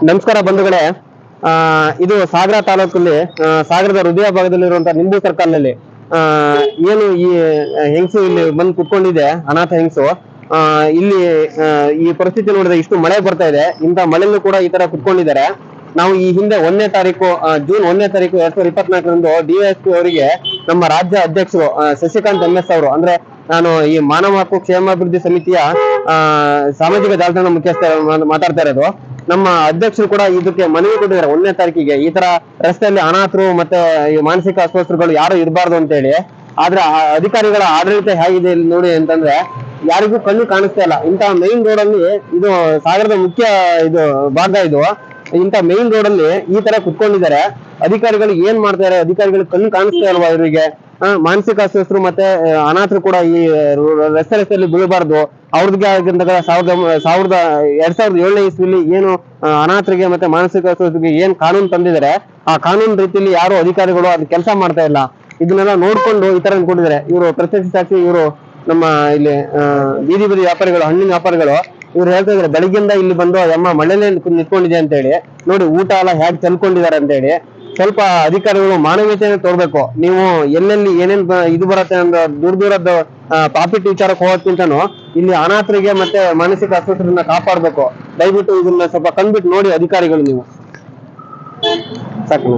ನಮಸ್ಕಾರ ಬಂಧುಗಳೇ. ಆ, ಇದು ಸಾಗರ ತಾಲೂಕಲ್ಲಿ ಸಾಗರದ ಹೃದಯ ಭಾಗದಲ್ಲಿರುವಂತಹ ನಿಂಬು ಸರ್ಕಲ್ನಲ್ಲಿ ಆ, ಏನು ಈ ಹೆಂಗಸು ಇಲ್ಲಿ ಬಂದು ಕುತ್ಕೊಂಡಿದೆ ಅನಾಥ ಹೆಂಗಸು. ಆ, ಇಲ್ಲಿ ಈ ಪರಿಸ್ಥಿತಿ ನೋಡಿದ್ರೆ ಇಷ್ಟು ಮಳೆ ಬರ್ತಾ ಇದೆ. ಇಂಥ ಮಳೆಯಲ್ಲೂ ಕೂಡ ಈ ತರ ಕುತ್ಕೊಂಡಿದ್ದಾರೆ. ನಾವು ಈ ಹಿಂದೆ ಒಂದನೇ ತಾರೀಕು ಜೂನ್ ಒಂದನೇ ತಾರೀಕು ಎರಡ್ ಸಾವಿರದ ಇಪ್ಪತ್ನಾಲ್ಕರಂದು ಡಿಎಸ್ಪಿ ಅವರಿಗೆ ನಮ್ಮ ರಾಜ್ಯ ಅಧ್ಯಕ್ಷರು ಶಶಿಕಾಂತ್ ಎಂ ಎಸ್ ಅವರು ಅಂದ್ರೆ ನಾನು ಈ ಮಾನವ ಹಕ್ಕು ಕ್ಷೇಮಾಭಿವೃದ್ಧಿ ಸಮಿತಿಯ ಸಾಮಾಜಿಕ ಜಾಲತಾಣ ಮುಖ್ಯಸ್ಥ ಮಾತಾಡ್ತಾ ಇರೋದು. ನಮ್ಮ ಅಧ್ಯಕ್ಷರು ಕೂಡ ಇದಕ್ಕೆ ಮನವಿ ಕೊಟ್ಟಿದ್ದಾರೆ. ಒಂದನೇ ತಾರೀಕಿಗೆ ಈ ತರ ರಸ್ತೆಯಲ್ಲಿ ಅನಾಥರು ಮತ್ತೆ ಮಾನಸಿಕ ಅಸ್ವಸ್ಥರುಗಳು ಯಾರು ಇರಬಾರ್ದು ಅಂತ ಹೇಳಿ ಆದ್ರೆ ಅಧಿಕಾರಿಗಳ ಆಡಳಿತ ಹೇಗಿದೆ ಇಲ್ಲಿ ನೋಡಿ ಅಂತಂದ್ರೆ ಯಾರಿಗೂ ಕಣ್ಣು ಕಾಣಿಸ್ತಾ ಇಲ್ಲ. ಇಂತಹ ಮೈನ್ ರೋಡ್ ಅಲ್ಲಿ ಇದು ಸಾಗರದ ಮುಖ್ಯ ಇದು ಭಾಗ ಇದು. ಇಂತ ಮೈನ್ ರೋಡ್ ಅಲ್ಲಿ ಈ ತರ ಕುತ್ಕೊಂಡಿದ್ದಾರೆ. ಅಧಿಕಾರಿಗಳು ಏನ್ ಮಾಡ್ತಾರೆ ಅಧಿಕಾರಿಗಳು ಕಣ್ಣು ಕಾಣಿಸ್ತಾ ಇಲ್ವಾ ಇವರಿಗೆ? ಮಾನಸಿಕ ಅಸ್ವಸ್ಥರು ಮತ್ತೆ ಅನಾಥರು ಕೂಡ ಈ ರಸ್ತೆ ರಸ್ತೆಯಲ್ಲಿ ಬೀಳಬಾರ್ದು. ಅವ್ರಿಗೆ ಆಗಿದ್ದಾಗ ಸಾವಿರದ ಸಾವಿರದ, ಎರಡ್ ಸಾವಿರದ ಏಳನೇ ಇಸ್ವಿಲಿ ಏನು ಅನಾಥರಿಗೆ ಮತ್ತೆ ಮಾನಸಿಕ ಅಸ್ವಸ್ಥರಿಗೆ ಏನ್ ಕಾನೂನು ತಂದಿದ್ದಾರೆ, ಆ ಕಾನೂನು ರೀತಿಯಲ್ಲಿ ಯಾರು ಅಧಿಕಾರಿಗಳು ಅದ್ ಕೆಲಸ ಮಾಡ್ತಾ ಇಲ್ಲ. ಇದನ್ನೆಲ್ಲ ನೋಡ್ಕೊಂಡು ಈ ತರ ಕೊಟ್ಟಿದ್ದಾರೆ ಇವರು ಪ್ರತ್ಯಕ್ಷ ಸಾಕ್ಷಿ, ಇವರು ನಮ್ಮ ಇಲ್ಲಿ ಬೀದಿ ಬದಿ ವ್ಯಾಪಾರಿಗಳು, ಹಣ್ಣಿನ ವ್ಯಾಪಾರಿಗಳು, ಇವ್ರು ಹೇಳ್ತಾ ಇದಾರೆ ಬೆಳಗ್ಗಿಂದ ಇಲ್ಲಿ ಬಂದು ಅಮ್ಮ ಮಳೆಲೇ ನಿಂತ್ಕೊಂಡ್- ನಿಂತ್ಕೊಂಡಿದೆ ಅಂತ ಹೇಳಿ ನೋಡಿ, ಊಟ ಎಲ್ಲ ಹೇಗ್ ಚೆಲ್ಕೊಂಡಿದ್ದಾರೆ ಅಂತ ಹೇಳಿ ಸ್ವಲ್ಪ ಅಧಿಕಾರಿಗಳು ಮಾನವೀಯತೆಯನ್ನು ತೋರ್ಬೇಕು. ನೀವು ಎಲ್ಲೆಲ್ಲಿ ಏನೇನ್ ಇದು ಬರುತ್ತೆ ಅಂದ್ರೆ ದೂರ ದೂರದ ಪ್ರಾಫಿಟ್ ವಿಚಾರಕ್ಕೆ ಹೋಗೋದ್ಕಿಂತನೂ ಇಲ್ಲಿ ಅನಾಥರಿಗೆ ಮತ್ತೆ ಮಾನಸಿಕ ಅಸ್ವಸ್ಥರನ್ನ ಕಾಪಾಡ್ಬೇಕು. ದಯವಿಟ್ಟು ಇದನ್ನ ಸ್ವಲ್ಪ ಕಂಡ್ಬಿಟ್ಟು ನೋಡಿ ಅಧಿಕಾರಿಗಳು ನೀವು. ಸಾಕು.